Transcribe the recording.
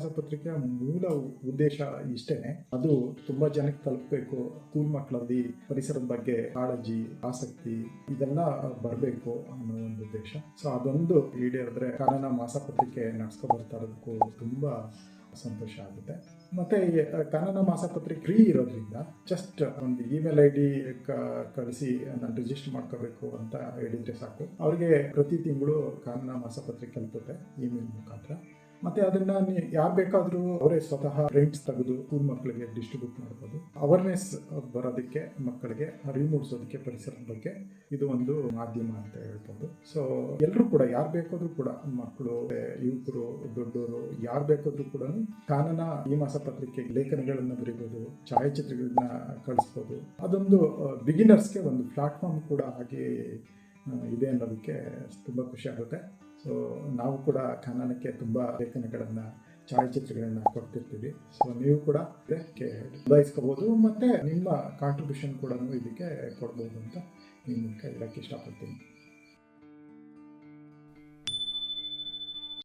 ಮಾಸಪತ್ರಿಕೆಯ ಮೂಲ ಉದ್ದೇಶ ಇಷ್ಟೇನೆ. ಅದು ತುಂಬಾ ಜನಕ್ಕೆ ತಲುಪಬೇಕು. ಸ್ಕೂಲ್ ಮಕ್ಕಳಲ್ಲಿ ಪರಿಸರದ ಬಗ್ಗೆ ಕಾಳಜಿ, ಆಸಕ್ತಿ ಇದೆಲ್ಲ ಬರಬೇಕು ಅನ್ನೋ ಒಂದು ಉದ್ದೇಶ. ಸೊ ಅದೊಂದು ಈಡೇರಿದ್ರೆ ಕಾನನ ಮಾಸಪತ್ರಿಕೆ ನಡ್ಸ್ಕೊ ಬರ್ತಾ ಇರೋದಕ್ಕೂ ತುಂಬಾ ಸಂತೋಷ ಆಗುತ್ತೆ. ಮತ್ತೆ ಈ ಕನ್ನಡ ಮಾಸಪತ್ರಿ ಫ್ರೀ ಇರೋದ್ರಿಂದ ಜಸ್ಟ್ ಒಂದು ಇಮೇಲ್ ಐ ಡಿ ಕಳಿಸಿ ನಾನು ರಿಜಿಸ್ಟರ್ ಮಾಡ್ಕೋಬೇಕು ಅಂತ ಹೇಳಿದ್ರೆ ಸಾಕು. ಅವ್ರಿಗೆ ಪ್ರತಿ ತಿಂಗಳು ಕನ್ನಡ ಮಾಸಪತ್ರಿಕೆ ತಲುಪುತ್ತೆ ಇಮೇಲ್ ಮುಖಾಂತರ. ಮತ್ತೆ ಅದನ್ನ ಯಾರು ಬೇಕಾದರೂ ಅವರೇ ಸ್ವತಃ ಪ್ರಿಂಟ್ಸ್ ತೆಗೆದು ಸ್ಕೂಲ್ ಮಕ್ಕಳಿಗೆ ಡಿಸ್ಟ್ರಿಬ್ಯೂಟ್ ಮಾಡ್ಬೋದು. ಅವೇರ್ನೆಸ್ ಬರೋದಕ್ಕೆ, ಮಕ್ಕಳಿಗೆ, ಅರಿವು ಮೂಡಿಸೋದಕ್ಕೆ, ಪರಿಸರದ ಬಗ್ಗೆ ಇದು ಒಂದು ಮಾಧ್ಯಮ ಅಂತ ಹೇಳ್ಬೋದು. ಸೊ ಎಲ್ಲರೂ ಕೂಡ, ಯಾರು ಬೇಕಾದ್ರೂ ಕೂಡ, ಮಕ್ಕಳು, ಯುವಕರು ದೊಡ್ಡವರು ಯಾರು ಬೇಕಾದ್ರೂ ಕೂಡ ಕಾನನ ಈ ಮಾಸಪತ್ರಿಕೆ ಲೇಖನಗಳನ್ನು ಬರೀಬೋದು, ಛಾಯಾಚಿತ್ರಗಳನ್ನ ಕಳಿಸ್ಬೋದು. ಅದೊಂದು ಬಿಗಿನರ್ಸ್ಗೆ ಒಂದು ಪ್ಲಾಟ್ಫಾರ್ಮ್ ಕೂಡ ಹಾಗೆ ಇದೆ ಅನ್ನೋದಕ್ಕೆ ತುಂಬ ಖುಷಿ ಆಗುತ್ತೆ. ಸೊ ನಾವು ಕೂಡ ಕನ್ನಡಕ್ಕೆ ತುಂಬ ಲೇಖನಗಳನ್ನು, ಛಾಯಾಚಿತ್ರಗಳನ್ನ ಕೊಡ್ತಿರ್ತೀವಿ. ಸೊ ನೀವು ಕೂಡ ಇದಕ್ಕೆ ಬಯಸ್ಕೋಬಹುದು ಮತ್ತು ನಿಮ್ಮ ಕಾಂಟ್ರಿಬ್ಯೂಷನ್ ಕೂಡ ಇದಕ್ಕೆ ಕೊಡ್ಬೋದು ಅಂತ ನಿಮ್ಮ ಮೂಲಕ ಹೇಳಕ್ಕೆ ಇಷ್ಟಪಡ್ತೀನಿ.